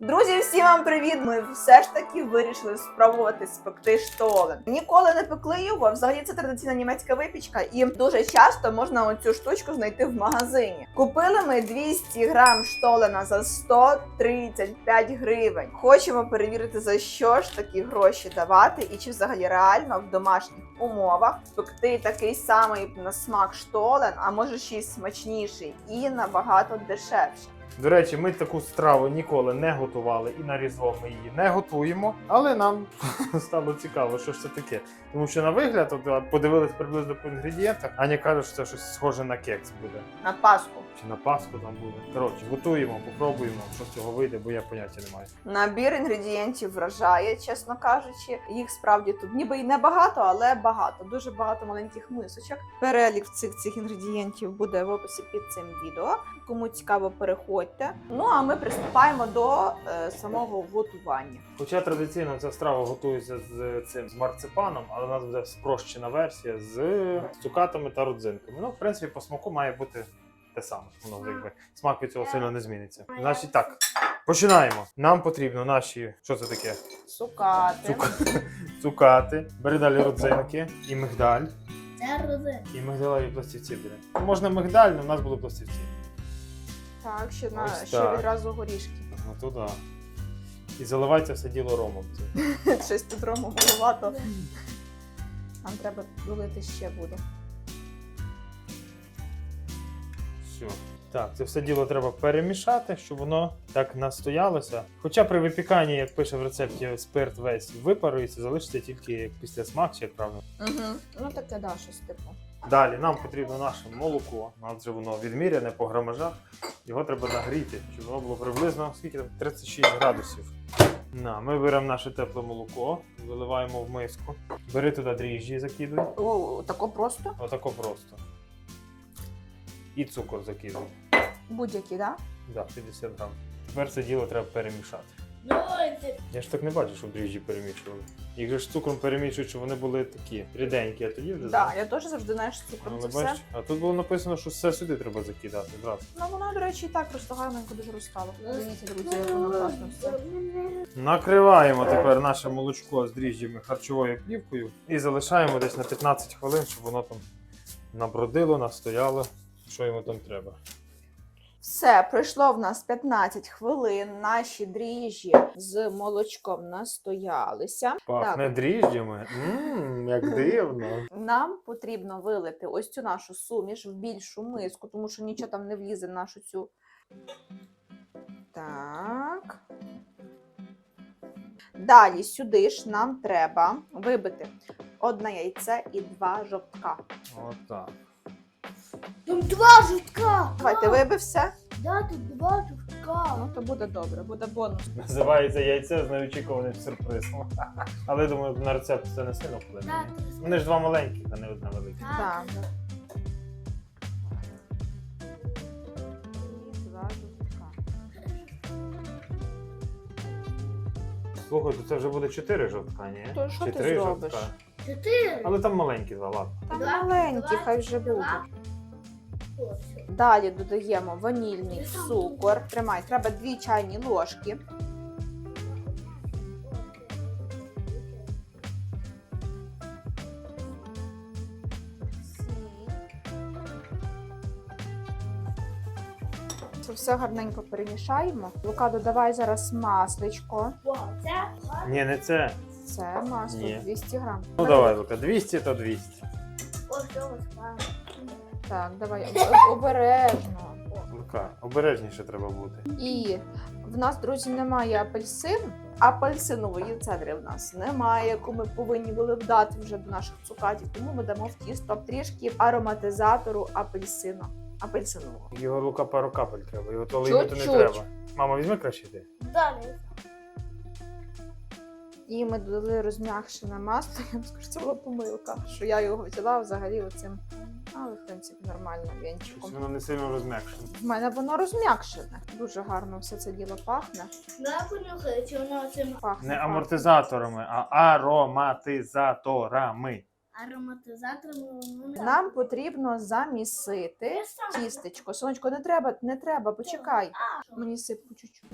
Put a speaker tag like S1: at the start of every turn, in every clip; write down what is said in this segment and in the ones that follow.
S1: Друзі, всім вам привіт! Ми все ж таки вирішили спробувати спекти штолен. Ніколи не пекли його. Взагалі це традиційна німецька випічка, і дуже часто можна оцю штучку знайти в магазині. Купили ми 200 грам штолена за 135 гривень. Хочемо перевірити за що ж такі гроші давати, і чи взагалі реально в домашніх умовах спекти такий самий на смак штолен, а може ще й смачніший і набагато дешевший.
S2: До речі, ми таку страву ніколи не готували і на різдво ми її не готуємо, але нам стало цікаво, що ж це таке. Тому що на вигляд, от, подивились приблизно по інгредієнтах, Аня каже, що це щось схоже на кекс буде.
S1: На Пасху.
S2: Чи на паску там буде. Коротше, готуємо, попробуємо, що з цього вийде, бо я поняття не маю.
S1: Набір інгредієнтів вражає, чесно кажучи. Їх справді тут ніби й небагато, але багато. Дуже багато маленьких мисочок. Перелік цих цих інгредієнтів буде в описі під цим відео. Кому цікаво, переходьте. Ну а ми приступаємо до е, самого готування.
S2: Хоча традиційно ця страва готується з цим з марципаном, але у нас буде спрощена версія з цукатами та родзинками. Ну, в принципі, по смаку має бути те саме. Воно якби смак від цього сильно не зміниться. Значить, так. Починаємо. Нам потрібно наші, що це таке?
S1: Цукати.
S2: Цук- Цукати, бери далі родзинки і мигдаль.
S3: Це рози.
S2: І мигдалеві пластівці бери. Можна мигдаль, але в нас були пластівці.
S1: Так, ще на
S2: Ось
S1: ще
S2: так.
S1: відразу горішки.
S2: Ну то да. І заливай це все діло ромом.
S1: Щось тут рому маловато. Нам треба долити ще буде.
S2: Все. Так, це все діло треба перемішати, щоб воно так настоялося. Хоча при випіканні, як пише в рецепті, спирт весь випарується, залишиться тільки після смак, чи як правильно.
S1: Угу. Ну таке, да, щось типу.
S2: Далі нам потрібно наше молоко. У нас вже воно відміряне по грамажах. Його треба нагріти, щоб воно було приблизно скільки там 36 градусів. На, ми беремо наше тепле молоко, виливаємо в миску. Бери туди дріжджі, закидуй.
S1: О, тако просто.
S2: Отако просто. І цукор закидуй.
S1: Будь-які, да?
S2: Да, 50 грам. Тепер це діло треба перемішати. Я ж так не бачу, щоб дріжджі перемішували. Їх же ж цукром перемішують, щоб вони були такі ріденькі, а тоді вже
S1: Да, я теж завжди знаєш цукром
S2: Але
S1: це все.
S2: бачиш, а тут було написано, що все сюди треба закидати зразу.
S1: Ну воно, до речі, і так просто гарненько дуже розстало. Дивіться, друзі, воно класно все.
S2: Накриваємо тепер наше молочко з дріжджями харчовою плівкою і залишаємо десь на 15 хвилин, щоб воно там набродило, настояло, що йому там треба.
S1: Все, пройшло в нас 15 хвилин. Наші дріжджі з молочком настоялися.
S2: Пахне дріжджями. Ммм, як дивно.
S1: Нам потрібно вилити ось цю нашу суміш в більшу миску, тому що нічого там не влізе в нашу цю. Так. Далі сюди ж нам треба вибити одне яйце і два жовтка.
S2: Отак.
S3: Там два жовтка.
S1: Давай, ти вибив все?
S3: Да, тут два жовтка.
S1: Ну то буде добре, буде бонус.
S2: Називається яйце з неочікуваним сюрпризом. Але я думаю, на рецепт це не сильно вплине.
S3: Да,
S2: Вони ж два маленьких, а не одне велике.
S1: Так. І два жовтка.
S2: Слухай, то це вже буде чотири жовтка, ні?
S1: То що ти зробиш?
S3: Чотири.
S2: Але там маленькі два, ладно.
S1: Там
S3: Два,
S1: маленькі,
S3: два,
S1: хай вже
S3: два.
S1: Далі додаємо ванільний цукор. Тримай, треба 2 чайні ложки. Це все гарненько перемішаємо. Лука, додавай зараз масличко.
S2: Ні, не це.
S1: Це масло
S2: Ні.
S1: 200 грам.
S2: Ну давай, Лука, 200 то 200.
S3: Ось ось.
S1: Так, давай об- обережно.
S2: Лука, обережніше треба бути.
S1: І в нас, друзі, немає апельсину. Апельсинової цедри в нас немає, яку ми повинні були вдати вже до наших цукатів. Тому ми дамо в тісто трішки ароматизатору апельсину. Апельсинового.
S2: Його лука пару капель треба, його то лиміту не
S1: Чуть-чуть.
S2: треба. Мама, візьми краще ти.
S3: Далі.
S1: І ми додали розм'якшене масло. Я вам скажу, це була помилка, що я його взяла взагалі оцим але в принципі нормально вінчиком.
S2: Воно не сильно розм'якшене.
S1: В мене воно розм'якшене. Дуже гарно все це діло пахне.
S3: Да, понюхаю, воно цим
S1: Пахне.
S2: Не амортизаторами, а ароматизаторами.
S3: ароматизатором
S1: Нам потрібно замісити тістечко. Сонечко, не треба, не треба, почекай. Мені сип по чуть-чуть.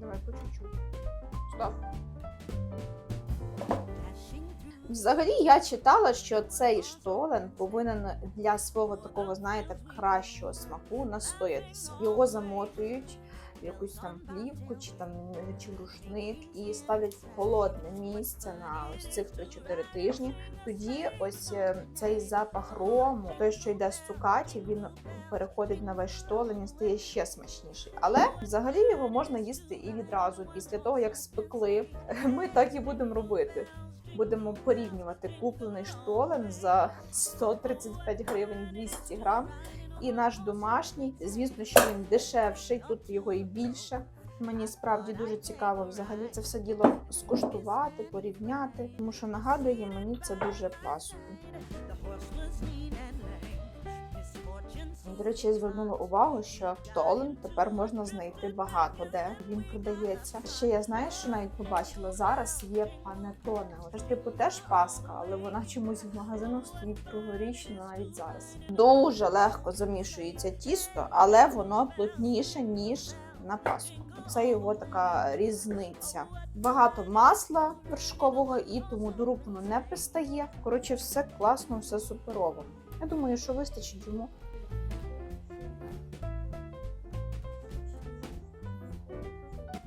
S1: Давай по чуть-чуть. Стоп. Взагалі я читала, що цей штолен повинен для свого такого, знаєте, кращого смаку настоятися. Його замотують в якусь там плівку чи там чи рушник і ставлять в холодне місце на ось цих 3-4 тижні. Тоді ось е, цей запах рому, той, що йде з цукаті, він переходить на весь штолен і стає ще смачніший. Але взагалі його можна їсти і відразу після того, як спекли. Ми так і будемо робити. Будемо порівнювати куплений штолен за 135 гривень 200 грам. І наш домашній, звісно, що він дешевший, тут його і більше. Мені справді дуже цікаво взагалі це все діло скуштувати, порівняти, тому що нагадує мені це дуже пасуку. До речі, я звернула увагу, що штолен тепер можна знайти багато де він продається. Ще я знаю, що навіть побачила зараз є панетоне. Це типу теж паска, але вона чомусь в магазинах стоїть круглорічно навіть зараз. Дуже легко замішується тісто, але воно плотніше ніж на паску. Це його така різниця. Багато масла вершкового і тому до рук воно не пристає. Коротше, все класно, все суперово. Я думаю, що вистачить йому.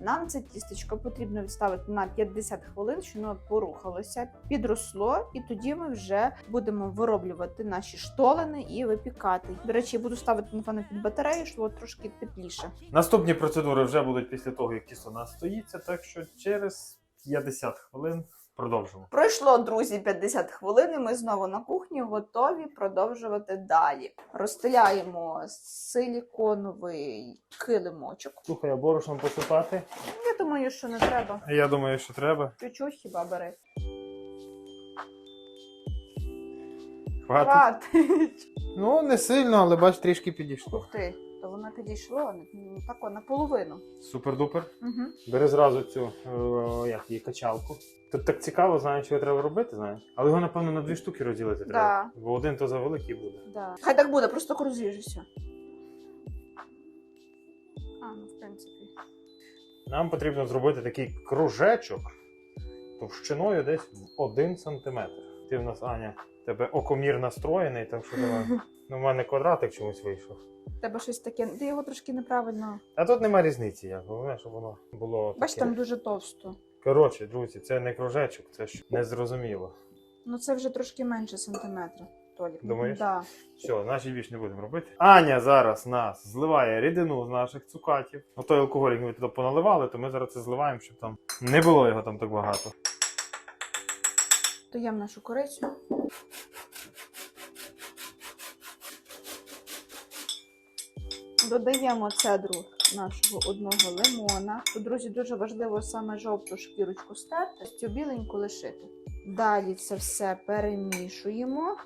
S1: Нам це тістечко потрібно відставити на 50 хвилин, щоб воно порухалося, підросло, і тоді ми вже будемо вироблювати наші штолени і випікати. До речі, я буду ставити напевно під батарею, щоб воно трошки тепліше.
S2: Наступні процедури вже будуть після того, як тісто настоїться, так що через 50 хвилин продовжимо.
S1: Пройшло, друзі, 50 хвилин. і Ми знову на кухні готові продовжувати далі. Розстеляємо силіконовий килимочок.
S2: Слухай, а борошном посипати?
S1: Я думаю, що не треба.
S2: Я думаю, що треба.
S1: Чуть-чуть хіба бери.
S2: Хватить.
S1: Хватить.
S2: Ну, не сильно, але бач, трішки підійшло.
S1: Ух ти, то воно підійшло ну, тако наполовину.
S2: Супер-дупер.
S1: Угу.
S2: Бери зразу цю е, як її качалку. Тут так цікаво, знаю, що треба робити, знаєш. Але його, напевно, на дві штуки розділити треба. Бо один то завеликий буде.
S1: Да. Хай так буде, просто розріжуся. А, ну в принципі.
S2: Нам потрібно зробити такий кружечок товщиною десь в 1 см. Ти в нас, Аня, тебе окомір настроєний, так що давай. Ну, в мене квадратик чомусь вийшов.
S1: Тебе щось таке. Ти його трошки неправильно.
S2: А тут нема різниці, як головне, щоб воно було.
S1: Бач,
S2: таке.
S1: там дуже товсто.
S2: Коротше, друзі, це не кружечок, це ж незрозуміло.
S1: Ну це вже трошки менше сантиметра. Толік.
S2: Думаєш?
S1: Да.
S2: Все, значить більш не будемо робити. Аня зараз нас зливає рідину з наших цукатів. Ну той алкоголь, який ми туди поналивали, то ми зараз це зливаємо, щоб там не було його там так багато.
S1: Доємо нашу корицю. Додаємо цедру нашого одного лимона. Тут, друзі, дуже важливо саме жовту шкірочку стерти, цю біленьку лишити. Далі це все перемішуємо.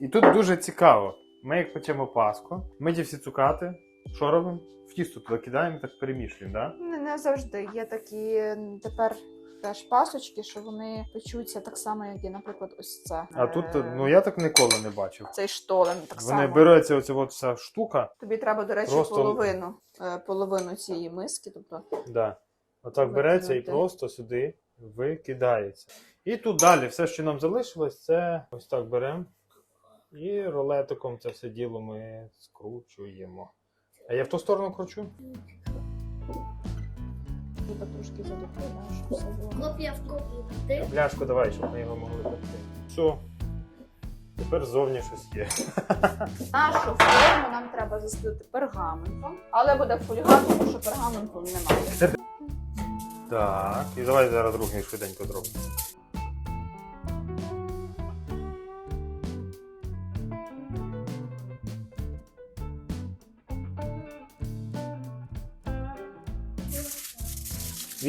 S2: І тут дуже цікаво. Ми як печемо паску, ми ті всі цукати, що робимо? В тісто туди кидаємо, так перемішуємо, да?
S1: Не, не завжди. Є такі тепер теж пасочки, що вони печуться так само, як і, наприклад, ось це.
S2: А тут,
S1: Е,
S2: ну я так ніколи не бачив.
S1: цей штолен так
S2: Вони береться оця от вся штука,
S1: Тобі треба, до речі,
S2: Просто-
S1: половину, е, половину цієї миски. Тобто
S2: да. Отак береться і просто сюди викидається. І тут далі все, що нам залишилось, це ось так беремо. І рулетиком це все діло ми скручуємо. А я в ту сторону кручу?
S1: Треба трошки
S3: задоплю. в копію. Ти?
S2: Бляшку давай, щоб ми його могли пекти. Все. Тепер зовні щось є.
S1: Нашу форму нам треба застелити пергаментом, але буде фольга, тому що пергаменту немає.
S2: Так. І давай зараз другий швиденько зробимо.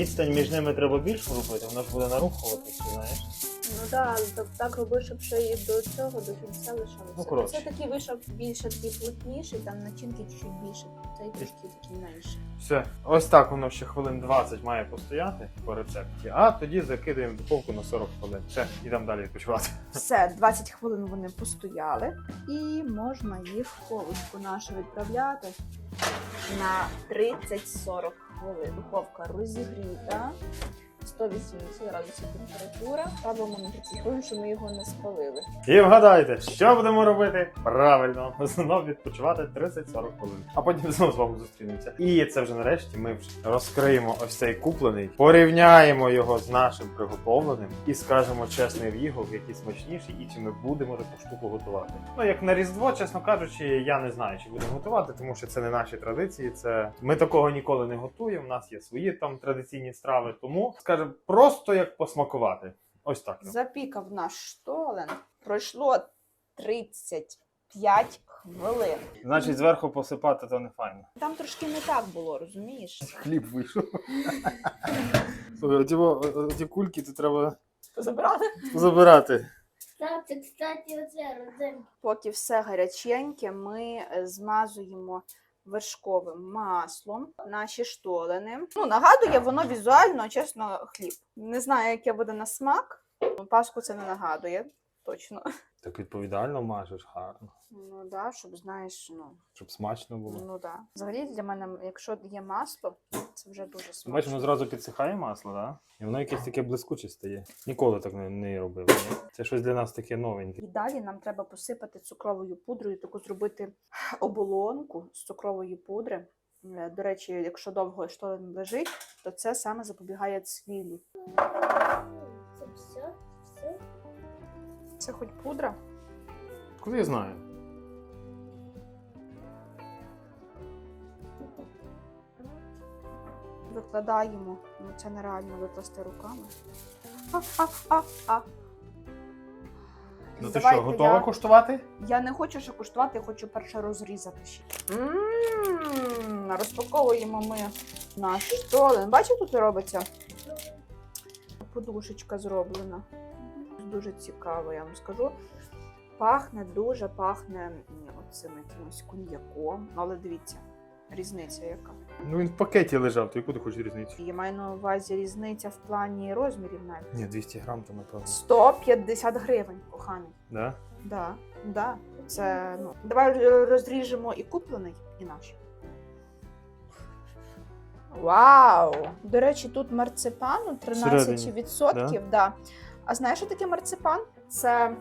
S2: Відстань між ними треба більше робити, вона ж буде нарухуватися, знаєш.
S1: Ну так, так, так роби, щоб ще і до цього, до кінця лишалося.
S2: Ну, коротше.
S1: Це такий вийшов більше такий плотніший, там начинки чуть більше, цей трошки такий менше.
S2: Все, ось так воно ще хвилин 20 має постояти по рецепті, а тоді закидаємо в духовку на 40 хвилин. Все, йдемо далі відпочивати.
S1: Все, 20 хвилин вони постояли, і можна їх в колочку нашу відправляти на 30-40 Духовка розігріта. 180 градусів температура. 30 хвилин, щоб ми його не спалили.
S2: І вгадайте, що будемо робити? Правильно, знову відпочивати 30-40 хвилин. А потім знову з вами зустрінемося. І це вже нарешті ми розкриємо ось цей куплений, порівняємо його з нашим приготовленим і скажемо чесний відгук, який смачніший, і чи ми будемо таку штуку готувати. Ну як на різдво, чесно кажучи, я не знаю, чи будемо готувати, тому що це не наші традиції. Це ми такого ніколи не готуємо. У нас є свої там традиційні страви. Тому скажемо просто як посмакувати. Ось так.
S1: Запікав наш штолен. Пройшло 35 хвилин.
S2: Значить, зверху посипати то не файно.
S1: Там трошки не так було, розумієш?
S2: Хліб вийшов. Слухай, ті кульки то треба
S1: Забрати?
S2: забирати.
S3: Так, це, кстати, оце родзинка.
S1: Поки все гаряченьке, ми е, змазуємо вершковим маслом наші штолени. Ну, нагадує воно візуально, чесно, хліб. Не знаю, яке буде на смак. Паску це не нагадує, точно.
S2: Так відповідально мажеш гарно,
S1: Ну да, щоб знаєш, ну,
S2: щоб смачно було.
S1: ну да. Взагалі для мене, якщо є масло, це вже дуже смачно.
S2: Бачимо, зразу підсихає масло, да? І воно якесь таке блискуче стає. Ніколи так не, не робив. ні? Це щось для нас таке новеньке.
S1: І далі нам треба посипати цукровою пудрою, таку зробити оболонку з цукрової пудри. Е, До речі, якщо довго штолен лежить, то це саме запобігає цвілі.
S3: Це
S1: хоч пудра.
S2: Коли я знаю?
S1: Викладаємо. Ну це нереально викласти руками. А-а-а-а.
S2: Ну ти
S1: Давайте
S2: що, готова
S1: я-
S2: куштувати?
S1: Я не хочу ще куштувати, я хочу перше розрізати ще. Розпаковуємо ми наш штолен. Бачите, тут робиться подушечка зроблена. Дуже цікаво, я вам скажу. Пахне дуже, пахне оцим якимось коньяком. Але дивіться, різниця яка.
S2: Ну він в пакеті лежав, то яку ти хочеш різницю?
S1: Я маю на увазі різниця в плані розмірів навіть.
S2: Ні, 200 грам, то напевно.
S1: 150 гривень, коханий.
S2: Да?
S1: Да, да. Це ну. Давай розріжемо і куплений, і наш. Вау! До речі, тут марципану 13%. Да. А знаєш, що таке марципан? Це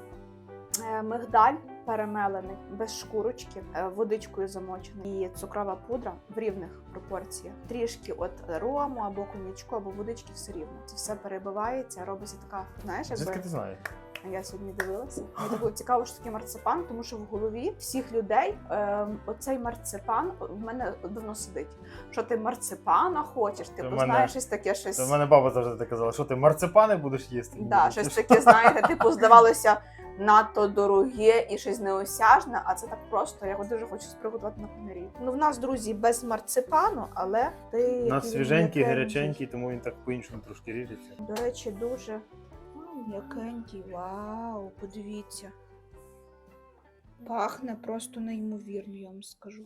S1: е, мигдаль перемелений без шкурочки, е, водичкою замочений і цукрова пудра в рівних пропорціях. Трішки от рому або конячку, або водички все рівно. Це все перебивається, робиться така, знаєш,
S2: Звідки ти знаєш?
S1: Я сьогодні дивилася. Мені так було цікаво, що таке марципан, тому що в голові всіх людей ем, оцей марципан в мене давно сидить. Що ти марципана хочеш? Ти типу,
S2: мене-
S1: знаєш щось таке, щось.
S2: В мене баба завжди так казала, що ти марципани будеш їсти?
S1: Да, щось таке, знаєте, типу, здавалося надто дороге і щось неосяжне, а це так просто. Я дуже хочу спробувати на помірі. Ну, в нас, друзі, без марципану, але ти.
S2: У нас свіженький, гаряченький, тому він так по-іншому трошки ріжеться.
S1: До речі, дуже м'якенький. Вау, подивіться. Пахне просто неймовірно, я вам скажу.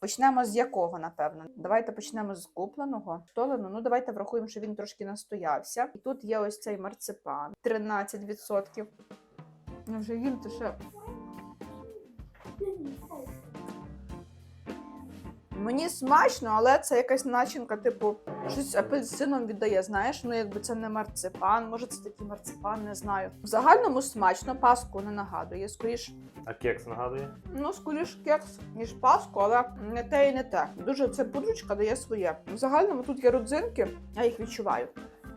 S1: Почнемо з якого, напевно. Давайте почнемо з купленого. Штолену. Ну, давайте врахуємо, що він трошки настоявся. І тут є ось цей марципан 13%. Ну, вже він то ще. Мені смачно, але це якась начинка, типу, щось апельсином віддає, знаєш, ну якби це не марципан, може це такий марципан, не знаю. В загальному смачно, паску не нагадує. Скоріш,
S2: А кекс нагадує?
S1: ну скоріш кекс, ніж паску, але не те і не те. Дуже ця пудрочка дає своє. В загальному тут є родзинки, я їх відчуваю.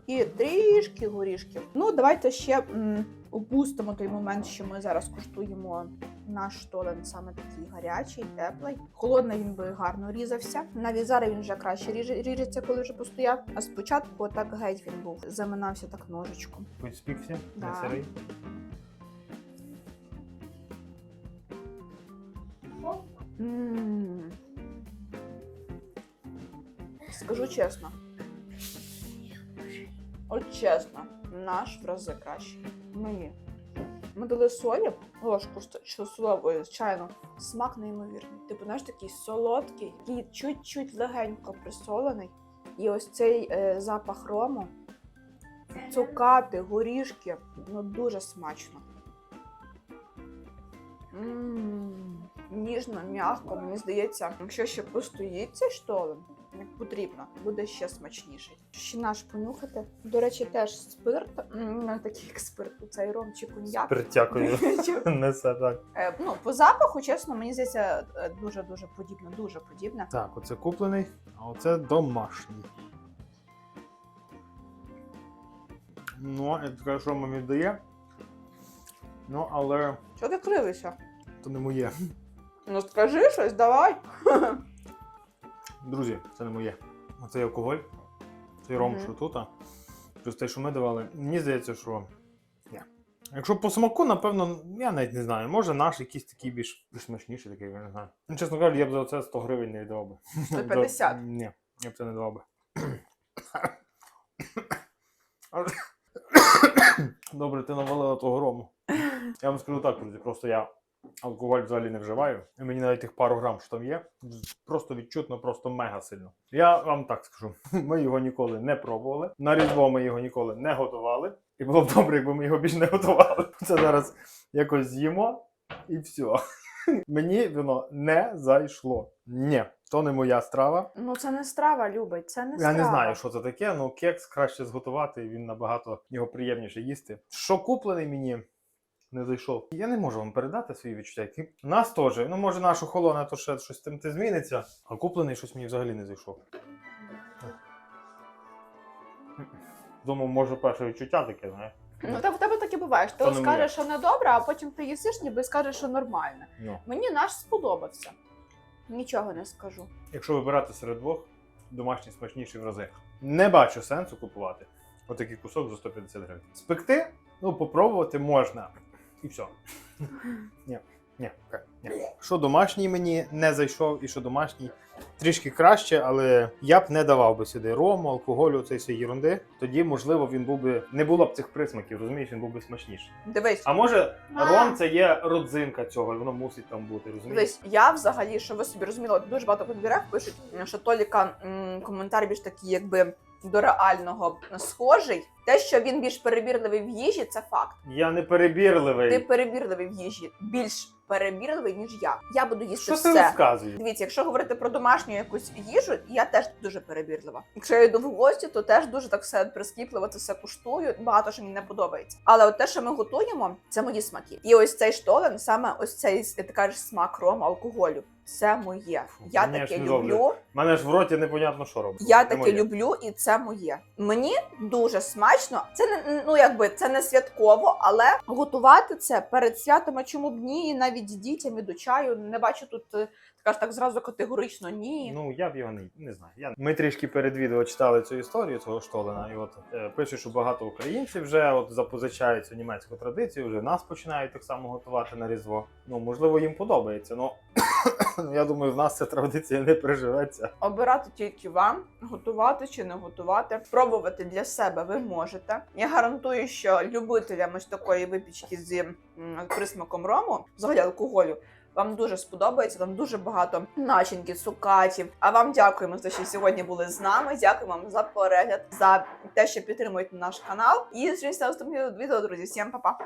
S1: І трішки горішків. Ну, давайте ще м, опустимо той момент, що ми зараз куштуємо наш штолен саме такий гарячий, теплий. Холодний він би гарно різався. Навіть зараз він вже краще ріжеться, коли вже постояв. А спочатку так геть він був, заминався так ножичком.
S2: Хоч спікся,
S1: Да.
S2: не сирий.
S1: Скажу чесно. От чесно, наш в рази краще. Мені. Ми дали солі, ложку ст- що. Смак неймовірний. Типу, знаєш, такий солодкий, такий чуть-чуть легенько присолений. І ось цей е, запах рому, цукати, горішки. Ну дуже смачно. М, Ніжно, м'яко, мені здається, якщо ще постоїть цей штолен, як потрібно, буде ще смачніший. Ще наш понюхати. До речі, теж спирт, такий як спирт, цей ром чи коньяк. Чи-
S2: Несе так.
S1: Е, ну, по запаху, чесно, мені здається, е, дуже-дуже подібно, дуже подібне.
S2: Так, оце куплений, а оце домашній. Ну, я таке, що мені дає. Ну, але
S1: Що ти кривишся?
S2: то не моє.
S1: Ну скажи щось, давай.
S2: Друзі, це не моє. Оцей алкоголь, цей ром, що тут, плюс те, що ми давали. Мені здається, що. Ні. Якщо по смаку, напевно, я навіть не знаю. Може наш якийсь такий більш, більш смачніший, такий, я не знаю. Ну, чесно кажучи, я б за це 100 гривень не віддавав би.
S1: 150.
S2: Ні, я б це не давав би. Добре, ти навалила того рому. Я вам скажу так, друзі, просто я алкоголь взагалі не вживаю. І мені навіть тих пару грам, що там є, просто відчутно, просто мега сильно. Я вам так скажу: ми його ніколи не пробували. На різдво ми його ніколи не готували. І було б добре, якби ми його більше не готували. Це зараз якось з'їмо і все. Мені воно не зайшло. Ні, то не моя страва.
S1: Ну це не страва, любить, це не
S2: Я
S1: страва.
S2: не знаю, що це таке, ну кекс краще зготувати, він набагато його приємніше їсти. Що куплений мені не зайшов. Я не можу вам передати свої відчуття. Нас теж. Ну, може, наш охолоне, то ще щось тим ти зміниться, а куплений щось мені взагалі не зайшов. Думав, може, перше відчуття таке, знаєш.
S1: Ну, та в тебе таке буває. Ти от скажеш, що не добре, а потім ти їсиш, ніби скажеш, що нормально.
S2: Ну.
S1: Мені наш сподобався. Нічого не скажу.
S2: Якщо вибирати серед двох, домашній смачніший в рази. Не бачу сенсу купувати отакий кусок за 150 гривень. Спекти, ну, попробувати можна. І все. Ні, ні, ні. Що домашній мені не зайшов, і що домашній трішки краще, але я б не давав би сюди рому, алкоголю, цієї всієї єрунди. Тоді, можливо, він був би не було б цих присмаків, розумієш, він був би смачніший.
S1: Дивись,
S2: А може, ром це є родзинка цього, і воно мусить там бути, розумієш?
S1: дивись, я взагалі, що ви собі розуміли, дуже багато коментарів пишуть, що Толіка м, коментар більш такий, якби до реального схожий. Те, що він більш перебірливий в їжі, це факт.
S2: Я не перебірливий.
S1: Ти перебірливий в їжі, більш перебірливий, ніж я. Я буду їсти
S2: Що ти розказуєш?
S1: Дивіться, якщо говорити про домашню якусь їжу, я теж дуже перебірлива. Якщо я йду в гості, то теж дуже так все прискіпливо, це все куштую. Багато що мені не подобається. Але от те, що ми готуємо, це мої смаки. І ось цей штолен, саме ось цей ти кажеш смак рому, алкоголю. Це моє.
S2: Фу,
S1: я таке люблю.
S2: У мене ж в роті непонятно, що робити.
S1: Я
S2: Не
S1: таке
S2: моє.
S1: люблю, і це моє. Мені дуже смачно. Це не ну якби це не святково, але готувати це перед святом, а чому б ні, і навіть з дітям і до чаю. Не бачу тут е, така ж так зразу категорично ні.
S2: Ну, я б його не, не знаю. Я... Ми трішки перед відео читали цю історію цього штолена, і от е, пишуть, що багато українців вже от запозичають цю німецьку традицію, вже нас починають так само готувати на Різдво. Ну, можливо, їм подобається. Ну, я думаю, в нас ця традиція не приживеться.
S1: Обирати тільки вам, готувати чи не готувати. Пробувати для себе ви можете. Я гарантую, що любителям ось такої випічки з присмаком рому, взагалі алкоголю. Вам дуже сподобається, там дуже багато начинки, цукатів. А вам дякуємо за те, що сьогодні були з нами. Дякуємо вам за перегляд, за те, що підтримуєте наш канал. І зустрінемося в наступному відео, друзі. Всім па-па!